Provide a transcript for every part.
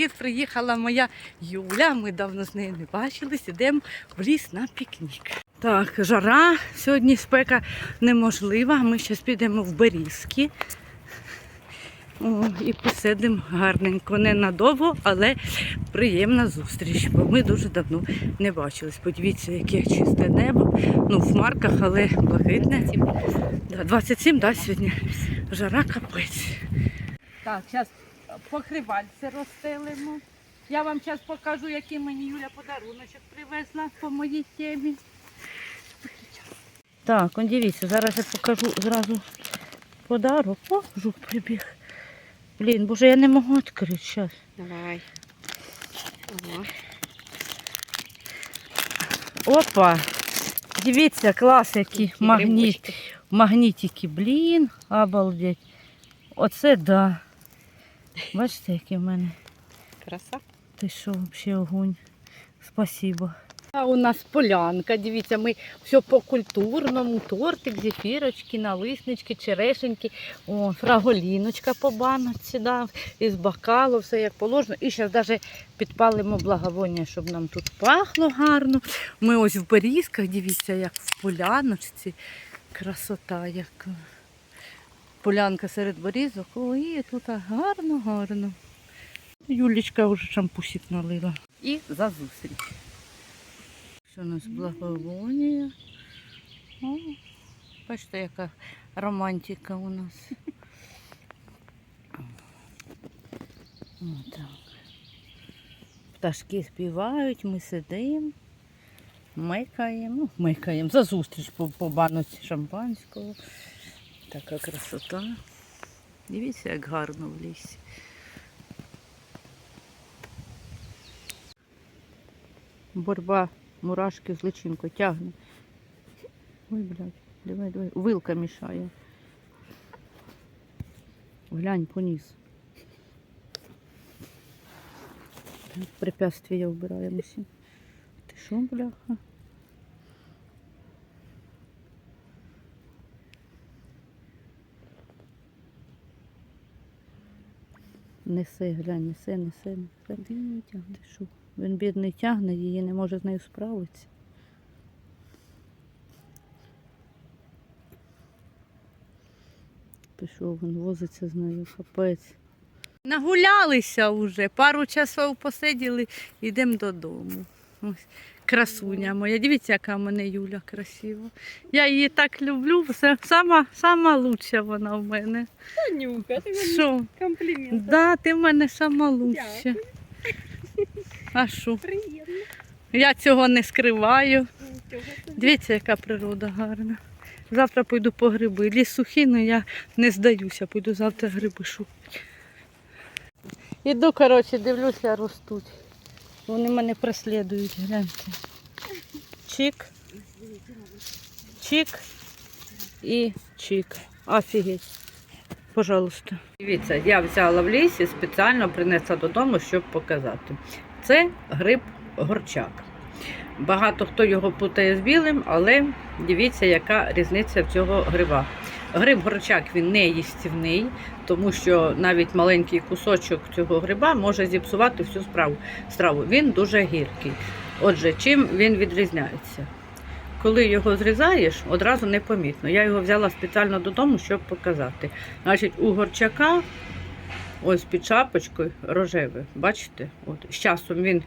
привіт! Приїхала моя Юля. Ми давно з нею не бачились. Ідемо в ліс на пікнік. Так, жара. Сьогодні спека неможлива. Ми зараз підемо в Берізки. О, і посидимо гарненько. Ненадовго, але приємна зустріч, бо ми дуже давно не бачились. Подивіться, яке чисте небо. Ну, в марках, але блакитне. Да, 27, да, сьогодні. Жара капець. Так, зараз покривальце розстелимо. Я вам зараз покажу, який мені Юля подаруночок привезла по моїй темі. Так, он дивіться, зараз я покажу зразу подарок. О, жук прибіг. Блін, боже, я не можу відкрити зараз. Давай. Ага. Опа! Дивіться, клас, Які магніт. Магнітики, блін, обалдеть. Оце да. Бачите, який в мене. Краса. Ти що, взагалі огонь. Спасибо. А у нас полянка, дивіться, ми все по культурному, тортик, зефірочки, налиснички, черешеньки, о, фраголіночка по баночці, да, із бокалу, все як положено. І зараз навіть підпалимо благовоння, щоб нам тут пахло гарно. Ми ось в Берізках, дивіться, як в поляночці. Красота яка. Полянка серед берізок. Ой, тут гарно, гарно. Юлічка вже шампусик налила. І за зустріч. Що у нас благовонія. О, бачите, яка романтика у нас. Отак. Пташки співають, ми сидимо, мекаємо, ну, мекаємо за зустріч по, по баноці шампанського. Така красота. Дивіться, як гарно в лісі. Борьба мурашки з личинкою тягне. Ой, блядь, давай, давай. Вилка мішає. Глянь поніс. Препятствия вбираємося. Ти що, бляха? Несе, глянь, несе, несе, несе. Він тягне. Ти що? Він бідний тягне, її не може з нею справитися. Пішов він возиться з нею, капець. Нагулялися вже, пару часов посиділи, йдемо додому. Ось красуня моя. Дивіться, яка в мене Юля красива. Я її так люблю, все- сама, сама лучша вона в мене. Танюка, ти мені комплімент. Да, ти в мене сама лучша. А що? Приємно. Я цього не скриваю. Дивіться, яка природа гарна. Завтра пойду по гриби. Ліс сухий, але я не здаюся, пойду завтра гриби шукати. Іду, коротше, дивлюся, ростуть. Вони мене преслідують, гляньте. Чик. Чик і чик. Офігеть. Пожалуйста. Дивіться, я взяла в лісі, спеціально принесла додому, щоб показати. Це гриб горчак. Багато хто його путає з білим, але дивіться, яка різниця в цього гриба. Гриб горчак він не їстівний, тому що навіть маленький кусочок цього гриба може зіпсувати всю справу. страву. Він дуже гіркий. Отже, чим він відрізняється? Коли його зрізаєш, одразу непомітно. Я його взяла спеціально додому, щоб показати. Значить, у горчака ось під шапочкою рожеве. Бачите? От, з часом він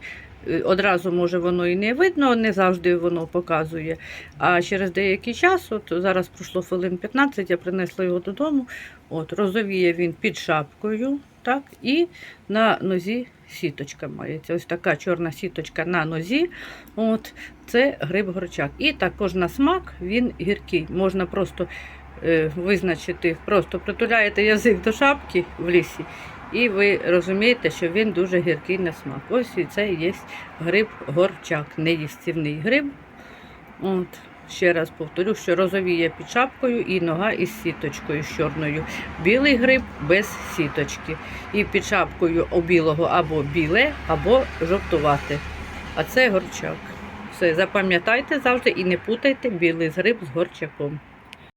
е, одразу може воно і не видно, не завжди воно показує. А через деякий час, от зараз пройшло хвилин 15, я принесла його додому. От, розовіє він під шапкою, так, і на нозі сіточка мається. Ось така чорна сіточка на нозі. От, це гриб горчак. І також на смак він гіркий. Можна просто визначити, просто притуляєте язик до шапки в лісі, і ви розумієте, що він дуже гіркий на смак. Ось і це є гриб горчак, неїстівний гриб. От. Ще раз повторю, що розовіє під шапкою і нога із сіточкою з чорною. Білий гриб без сіточки. І під шапкою у білого або біле, або жовтувате. А це горчак. Все, запам'ятайте завжди і не путайте білий гриб з горчаком.